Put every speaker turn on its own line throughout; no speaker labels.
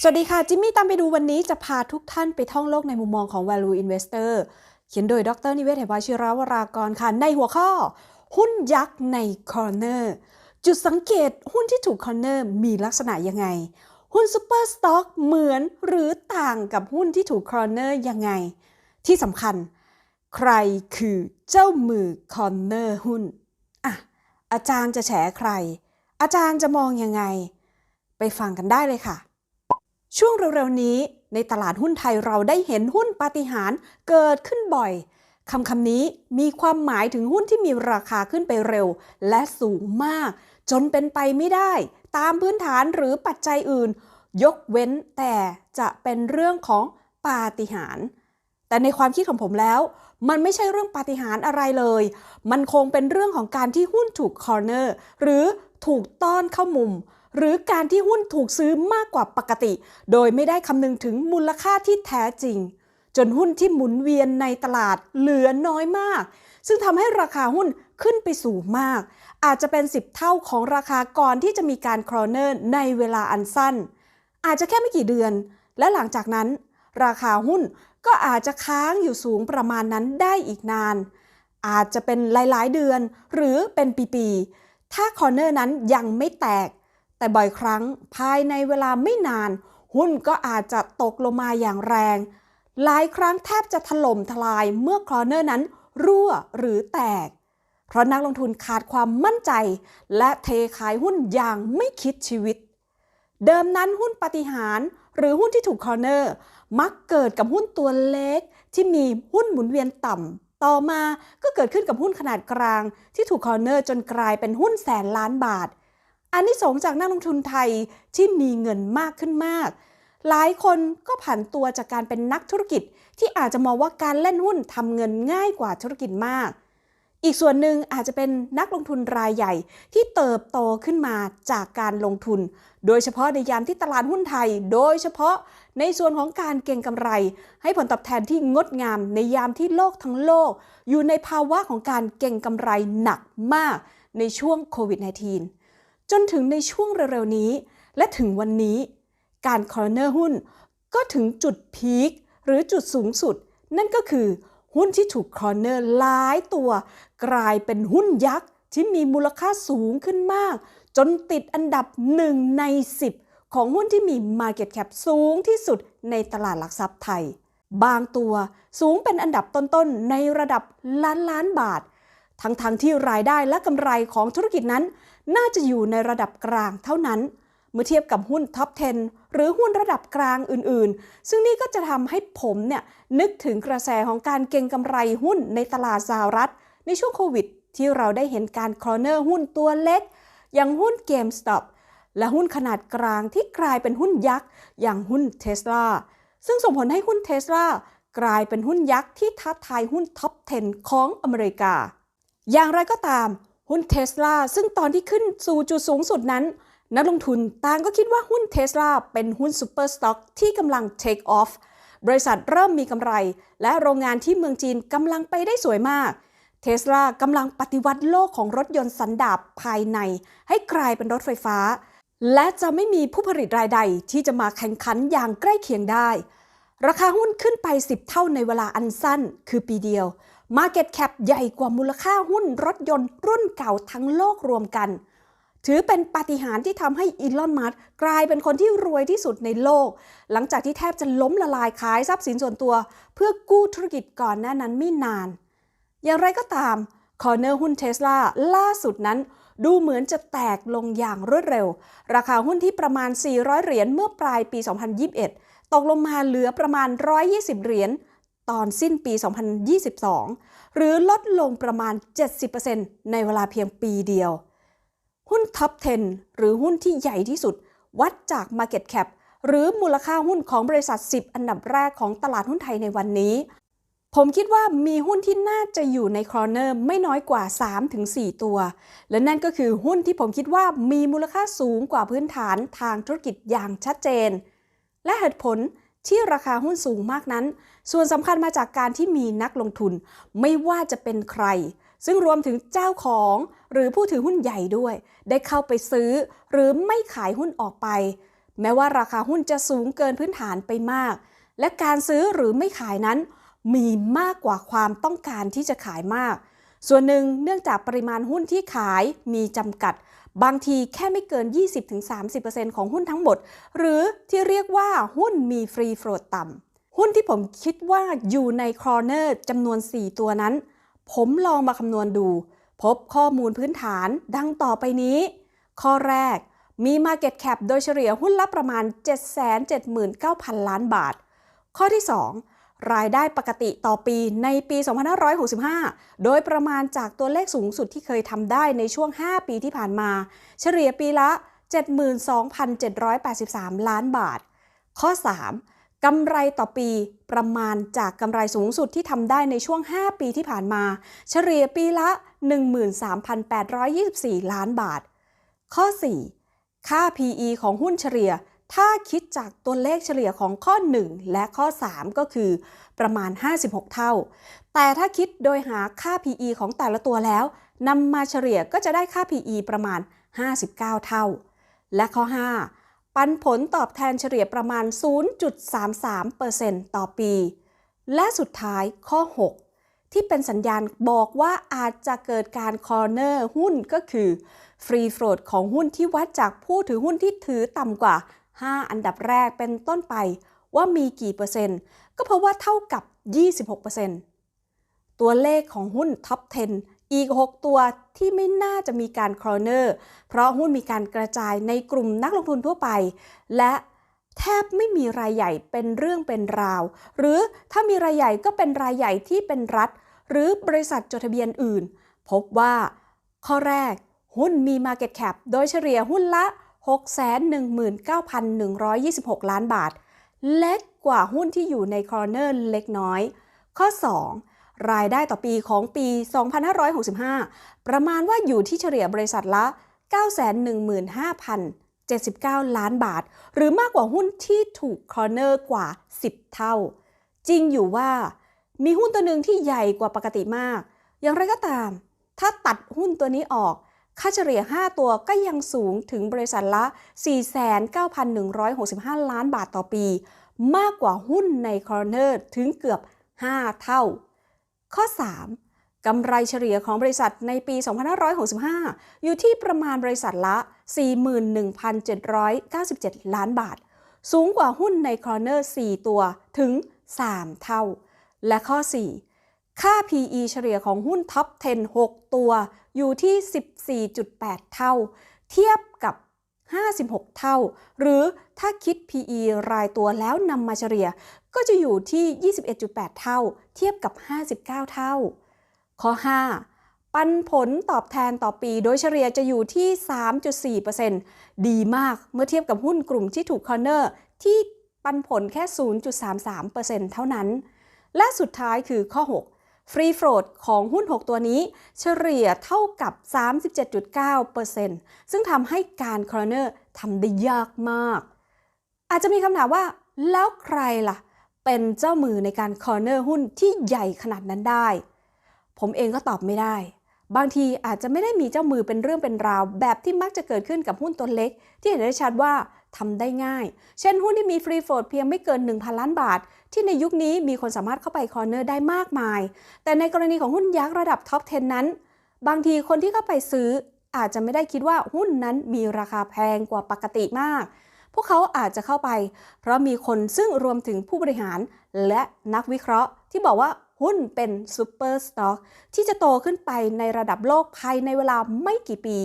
สวัสดีค่ะ จิมมี่ตามไปดูวันนี้จะพาทุกท่านไปท่องโลกในมุมมองของ value investor เขียนโดยดรนิเวศเหวชิราวรากรค่ะ ในหัวข้อ หุ้นยักษ์ในคอร์เนอร์จุดสังเกตหุ้นที่ถูกคอร์เนอร์มีลักษณะยังไง หุ้นซูเปอร์สต็อกเหมือนหรือต่างกับหุ้นที่ถูกคอร์เนอร์ยังไง ที่สำคัญ ใครคือเจ้ามือคอร์เนอร์หุ้นอะอาจารย์จะแฉใคร อาจารย์จะมองยังไง ไปฟังกันได้เลยค่ะ ช่วงเร็วๆนี้ในตลาดหุ้นไทยเราได้เห็นหุ้นปาฏิหาริย์เกิดขึ้นบ่อยคำคำนี้มีความหมายถึงหุ้นที่มีราคาขึ้นไปเร็ว และสูงมาก จนเป็นไปไม่ได้ ตามพื้นฐานหรือปัจจัยอื่น ยกเว้นแต่จะเป็นเรื่องของปาฏิหาริย์แต่ในความคิดของผมแล้ว มันไม่ใช่เรื่องปาฏิหาริย์อะไรเลย มันคงเป็นเรื่องของการที่หุ้นถูกคอร์เนอร์หรือถูกต้อนเข้ามุม หรือการที่หุ้นถูกซื้อมากกว่าปกติ โดยไม่ได้คำนึงถึงมูลค่าที่แท้จริง จนหุ้นที่หมุนเวียนในตลาดเหลือน้อยมาก ซึ่งทำให้ราคาหุ้นขึ้นไปสูงมาก อาจจะเป็น 10 เท่าของราคาก่อนที่จะมีการคอร์เนอร์ในเวลาอันสั้น อาจจะแค่ไม่กี่เดือน และหลังจากนั้น ราคาหุ้นก็อาจจะค้างอยู่สูงประมาณนั้นได้อีกนาน อาจจะเป็นหลายๆ เดือนหรือเป็นปีๆถ้าคอเนอร์นั้นยังไม่แตก แต่บ่อยครั้งภายในเวลาไม่นาน หุ้นก็อาจจะตกลงมาอย่างแรง หลายครั้งแทบจะถล่มทลายเมื่อคอเนอร์นั้นรั่วหรือแตก เพราะนักลงทุนขาดความมั่นใจ และเทขายหุ้นอย่างไม่คิดชีวิต เดิมนั้นหุ้นปฏิหารหรือหุ้นที่ถูกคอเนอร์ มักเกิดกับหุ้นตัวเล็ก ที่มีหุ้นหมุนเวียนต่ำต่อมาก็เกิดขึ้นกับหุ้นขนาดกลาง ที่ถูกคอเนอร์จนกลายเป็นหุ้นแสนล้านบาท อันนี้สงสจากนักลงทุนไทยที่มีเงินมากขึ้นมาก หลายคนก็ผันตัวจากการเป็นนักธุรกิจที่อาจจะมองว่าการเล่นหุ้นทำเงินง่ายกว่าธุรกิจมาก อีกส่วนหนึ่งอาจจะเป็นนักลงทุนรายใหญ่ที่เติบโตขึ้นมาจากการลงทุน โดยเฉพาะในยามที่ตลาดหุ้นไทย โดยเฉพาะในส่วนของการเก็งกำไร ให้ผลตอบแทนที่งดงามในยามที่โลกทั้งโลก อยู่ในภาวะของการเก็งกำไรหนักมากในช่วงโควิด -19 จนถึงในช่วงเร็วๆนี้ และถึงวันนี้ การคอร์เนอร์หุ้นก็ถึงจุดพีคหรือจุดสูงสุด นั่นก็คือหุ้นที่ถูกคอร์เนอร์หลายตัว กลายเป็นหุ้นยักษ์ที่มีมูลค่าสูงขึ้นมาก จนติดอันดับ 1 ใน 10 ของหุ้นที่มี Market Cap สูงที่สุดในตลาดหลักทรัพย์ไทย บางตัวสูงเป็นอันดับต้นๆ ในระดับล้านล้านบาท ทั้งๆทที่รายได้และกำไรของธุรกิจนั้น น่าจะอยู่ในระดับกลางเท่านั้น เมื่อเทียบกับหุ้นท็อป 10 หรือหุ้นระดับกลางอื่นๆ ซึ่งนี่ก็จะทำให้ผมเนี่ยนึกถึงกระแสของการเก็งกำไรหุ้นในตลาดสหรัฐ ในช่วงโควิด ที่เราได้เห็นการคลอเนอร์หุ้นตัวเล็ก อย่างหุ้น GameStop และหุ้นขนาดกลางที่กลายเป็นหุ้นยักษ์อย่างหุ้น Tesla ซึ่งส่งผลให้หุ้น Tesla กลายเป็นหุ้นยักษ์ที่ท้าทายหุ้นท็อป 10 ของอเมริกา อย่างไรก็ตามหุ้น Tesla ซึ่งตอนที่ขึ้นสู่จุดสูงสุดนั้น นักลงทุนต่างก็คิดว่าหุ้น Tesla เป็นหุ้นซูเปอร์สต็อกที่กำลัง take off บริษัทเริ่มมีกำไร และโรงงานที่เมืองจีนกำลังไปได้สวยมากเทสลากำลังปฏิวัติโลกของรถยนต์สันดาปภายใน ให้กลายเป็นรถไฟฟ้า และจะไม่มีผู้ผลิตรายใดที่จะมาแข่งขันอย่างใกล้เคียงได้ ราคาหุ้นขึ้นไป 10 เท่าในเวลาอันสั้น คือปีเดียว Market Cap ใหญ่กว่ามูลค่าหุ้นรถยนต์รุ่นเก่าทั้งโลกรวมกัน ถือเป็นปาฏิหาริย์ที่ทำให้อีลอน มัสก์กลายเป็นคนที่รวยที่สุดในโลก หลังจากที่แทบจะล้มละลายขายทรัพย์สินส่วนตัว เพื่อกู้ธุรกิจก่อนหน้านั้นไม่นาน อย่างไรก็ตามคอร์เนอร์หุ้นเทสลาล่าสุดนั้นดูเหมือนจะแตกลงอย่างรวดเร็ว ราคาหุ้นที่ประมาณ 400 เหรียญเมื่อปลายปี 2021 ตกลงมาเหลือประมาณ 120 เหรียญ ตอนสิ้นปี 2022 หรือลดลงประมาณ 70%ในเวลาเพียงปีเดียว หุ้นท็อป 10 หรือหุ้นที่ใหญ่ที่สุด วัดจาก Market Cap หรือมูลค่าหุ้นของบริษัท 10 อันดับแรกของตลาดหุ้นไทยในวันนี้ ผมคิดว่ามีหุ้นที่น่าจะอยู่ในคอร์เนอร์ไม่น้อยกว่า 3-4 ตัว และนั่นก็คือหุ้นที่ผมคิดว่ามีมูลค่าสูงกว่าพื้นฐานทางธุรกิจอย่างชัดเจน และเหตุผลที่ราคาหุ้นสูงมากนั้น ส่วนสำคัญมาจากการที่มีนักลงทุนไม่ว่าจะเป็นใคร ซึ่งรวมถึงเจ้าของหรือผู้ถือหุ้นใหญ่ด้วย ได้เข้าไปซื้อ หรือไม่ขายหุ้นออกไป แม้ว่าราคาหุ้นจะสูงเกินพื้นฐานไปมาก และการซื้อหรือไม่ขายนั้น มีมากกว่าความต้องการที่จะขายมาก ส่วนหนึ่งเนื่องจากปริมาณหุ้นที่ขายมีจำกัดบางทีแค่ไม่เกิน 20-30%ของหุ้นทั้งหมด หรือที่เรียกว่าหุ้นมีฟรีโฟลตต่ำ หุ้นที่ผมคิดว่าอยู่ในคอร์เนอร์จำนวน 4 ตัวนั้น ผมลองมาคำนวณดู พบข้อมูลพื้นฐานดังต่อไปนี้ ข้อแรกมี Market Cap โดยเฉลี่ยหุ้นละประมาณ 779,000 ล้านบาท ข้อที่ 2 รายได้ปกติต่อปีในปี 2565 โดยประมาณจากตัวเลขสูงสุดที่เคยทำได้ในช่วง 5 ปีที่ผ่านมา เฉลี่ยปีละ 72,783 ล้านบาท ข้อ 3. กำไรต่อปีประมาณจากกำไรสูงสุดที่ทำได้ในช่วง 5 ปีที่ผ่านมา เฉลี่ยปีละ 13,824 ล้านบาท ข้อ 4. ค่า PE ของหุ้นเฉลี่ย ถ้าคิดจากตัวเลขเฉลี่ยของข้อ 1 และข้อ 3 ก็คือประมาณ 56 เท่า แต่ถ้าคิดโดยหาค่า PE ของแต่ละตัวแล้วนำมาเฉลี่ยก็จะได้ค่า PE ประมาณ 59 เท่า และข้อ 5 ปันผลตอบแทนเฉลี่ยประมาณ 0.33%ต่อปี และสุดท้ายข้อ 6 ที่เป็นสัญญาณบอกว่าอาจจะเกิดการคอร์เนอร์หุ้นก็คือฟรีโฟลดของหุ้นที่วัดจากผู้ถือหุ้นที่ถือต่ำกว่า 5 อันดับแรกเป็นต้นไปว่ามีกี่เปอร์เซ็นต์ ก็เพราะว่าเท่ากับ 26%ตัวเลขของหุ้นท็อป 10 อีก 6 ตัวที่ไม่น่าจะมีการคอร์เนอร์ เพราะหุ้นมีการกระจายในกลุ่มนักลงทุนทั่วไป และแทบไม่มีรายใหญ่เป็นเรื่องเป็นราว หรือถ้ามีรายใหญ่ก็เป็นรายใหญ่ที่เป็นรัฐ หรือบริษัทจดทะเบียนอื่น พบว่า ข้อแรก หุ้นมี Market Cap โดยเฉลี่ยหุ้นละ 619,126 ล้านบาท เล็กกว่าหุ้นที่อยู่ในคอร์เนอร์เล็กน้อย ข้อ 2 รายได้ต่อปีของปี 2565 ประมาณว่าอยู่ที่เฉลี่ยบริษัทละ 915,079 ล้านบาท หรือมากกว่าหุ้นที่ถูกคอร์เนอร์กว่า 10 เท่า จริงอยู่ว่ามีหุ้นตัวหนึ่งที่ใหญ่กว่าปกติมาก อย่างไรก็ตาม ถ้าตัดหุ้นตัวนี้ออก ค่าเฉลี่ย 5 ตัวก็ยังสูงถึงบริษัทละ 49,165 ล้านบาทต่อปี มากกว่าหุ้นในคอร์เนอร์ถึงเกือบ 5 เท่า ข้อ 3. กำไรเฉลี่ยของบริษัทในปี 2565 อยู่ที่ประมาณบริษัทละ 41,797 ล้านบาท สูงกว่าหุ้นในคอร์เนอร์ 4 ตัวถึง 3 เท่า และข้อ 4 ค่า PE เฉลี่ยของหุ้นท็อป 10 6 ตัว อยู่ที่ 14.8 เท่า เทียบกับ 56 เท่า หรือถ้าคิด PE รายตัวแล้วนำมาเฉลี่ย ก็จะอยู่ที่ 21.8 เท่า เทียบกับ 59 เท่า ข้อ 5 ปันผลตอบแทนต่อปีโดยเฉลี่ยจะอยู่ที่ 3.4%ดีมากเมื่อเทียบกับหุ้นกลุ่มที่ถูกคอร์เนอร์ที่ปันผลแค่ 0.33%เท่านั้น และสุดท้ายคือข้อ 6ฟรีโฟลดของหุ้น 6 ตัวนี้ เฉลี่ยเท่ากับ 37.9%ซึ่งทำให้การคอร์เนอร์ทำได้ยากมาก อาจจะมีคำถามว่าแล้วใครล่ะ เป็นเจ้ามือในการคอร์เนอร์หุ้นที่ใหญ่ขนาดนั้นได้ ผมเองก็ตอบไม่ได้ บางทีอาจจะไม่ได้มีเจ้ามือเป็นเรื่องเป็นราว แบบที่มักจะเกิดขึ้นกับหุ้นตัวเล็ก ที่เห็นได้ชัดว่าทำได้ง่าย เช่นหุ้นที่มีฟรีโฟลดเพียงไม่เกิน 1,000 ล้านบาท ที่ในยุคนี้มีคนสามารถเข้าไปคอร์เนอร์ได้มากมาย แต่ในกรณีของหุ้นยักษ์ระดับท็อป 10 นั้น บางทีคนที่เข้าไปซื้ออาจจะไม่ได้คิดว่าหุ้นนั้นมีราคาแพงกว่าปกติมาก พวกเขาอาจจะเข้าไป เพราะมีคนซึ่งรวมถึงผู้บริหารและนักวิเคราะห์ ที่บอกว่าหุ้นเป็นซูเปอร์สต็อกที่จะโตขึ้นไปในระดับโลกภายในเวลาไม่กี่ปี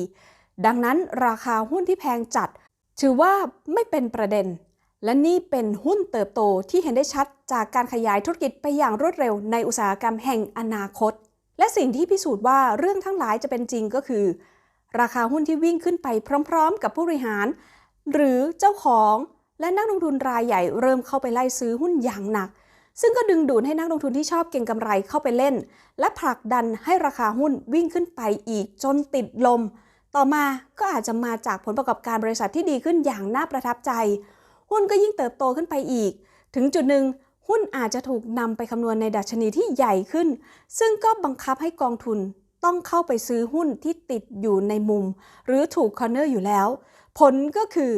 ดังนั้นราคาหุ้นที่แพงจัด ถือว่าไม่เป็นประเด็น และนี่เป็นหุ้นเติบโตที่เห็นได้ชัดจากการขยายธุรกิจไปอย่างรวดเร็วในอุตสาหกรรมแห่งอนาคต และสิ่งที่พิสูจน์ว่าเรื่องทั้งหลายจะเป็นจริงก็คือ ราคาหุ้นที่วิ่งขึ้นไปพร้อม ๆ กับผู้บริหาร หรือเจ้าของและนักลงทุนรายใหญ่เริ่มเข้าไปไล่ซื้อหุ้นอย่างหนัก ซึ่งก็ดึงดูดให้นักลงทุนที่ชอบเก็งกำไรเข้าไปเล่น และผลักดันให้ราคาหุ้นวิ่งขึ้นไปอีกจนติดลม ต่อมาก็อาจจะมาจากผลประกอบการบริษัทที่ดีขึ้นอย่างน่าประทับใจ หุ้นก็ยิ่งเติบโตขึ้นไปอีก ถึงจุดหนึ่งหุ้นอาจจะถูกนำไปคำนวณในดัชนีที่ใหญ่ขึ้น ซึ่งก็บังคับให้กองทุนต้องเข้าไปซื้อหุ้นที่ติดอยู่ในมุม หรือถูกคอร์เนอร์อยู่แล้ว ผลก็คือ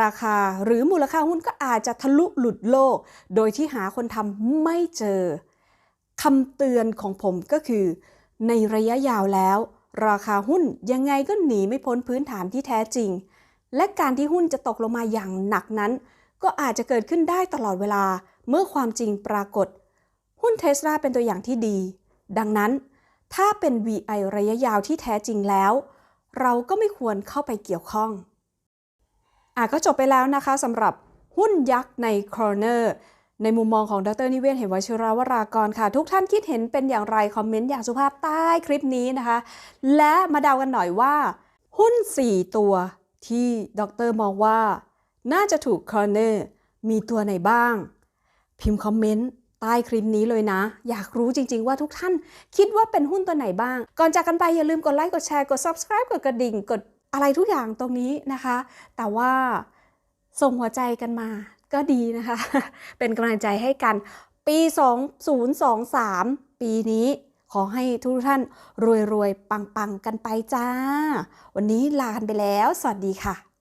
ราคาหรือมูลค่าหุ้นก็อาจจะทะลุหลุดโลก โดยที่หาคนทำไม่เจอคำเตือนของผมก็คือ ในระยะยาวแล้ว ราคาหุ้นยังไงก็หนีไม่พ้นพื้นฐานที่แท้จริง และการที่หุ้นจะตกลงมาอย่างหนักนั้น ก็อาจจะเกิดขึ้นได้ตลอดเวลาเมื่อความจริงปรากฏ หุ้นเทสลาเป็นตัวอย่างที่ดี ดังนั้น ถ้าเป็น VI ระยะยาวที่แท้จริงแล้ว เราก็ไม่ควรเข้าไปเกี่ยวข้อง อะก็จบไปแล้วนะคะสำหรับหุ้นยักษ์ใน Corner ในมุมมองของดรนิเวศน์เหมวชิราวรากรค่ะ ทุกท่านคิดเห็นเป็นอย่างไร คอมเมนต์อย่างสุภาพใต้คลิปนี้นะคะ และมาเดากันหน่อยว่า หุ้น 4 ตัวที่ดรมองว่า น่าจะถูก Corner มีตัวไหนบ้าง พิมพ์คอมเมนต์ใต้คลิปนี้เลยนะ อยากรู้จริง ๆ ว่าทุกท่านคิดว่าเป็นหุ้นตัวไหนบ้าง ก่อนจากกันไปอย่าลืมกดไลค์กดแชร์กด subscribe กดกระดิ่งกด อะไรทุกอย่างตรงนี้นะคะ แต่ว่าส่งหัวใจกันมาก็ดีนะคะ เป็นกำลังใจให้กัน ปี 2023 ปีนี้ขอให้ทุกท่านรวยๆ ปังๆ กันไปจ้า วันนี้ลากันไปแล้ว สวัสดีค่ะ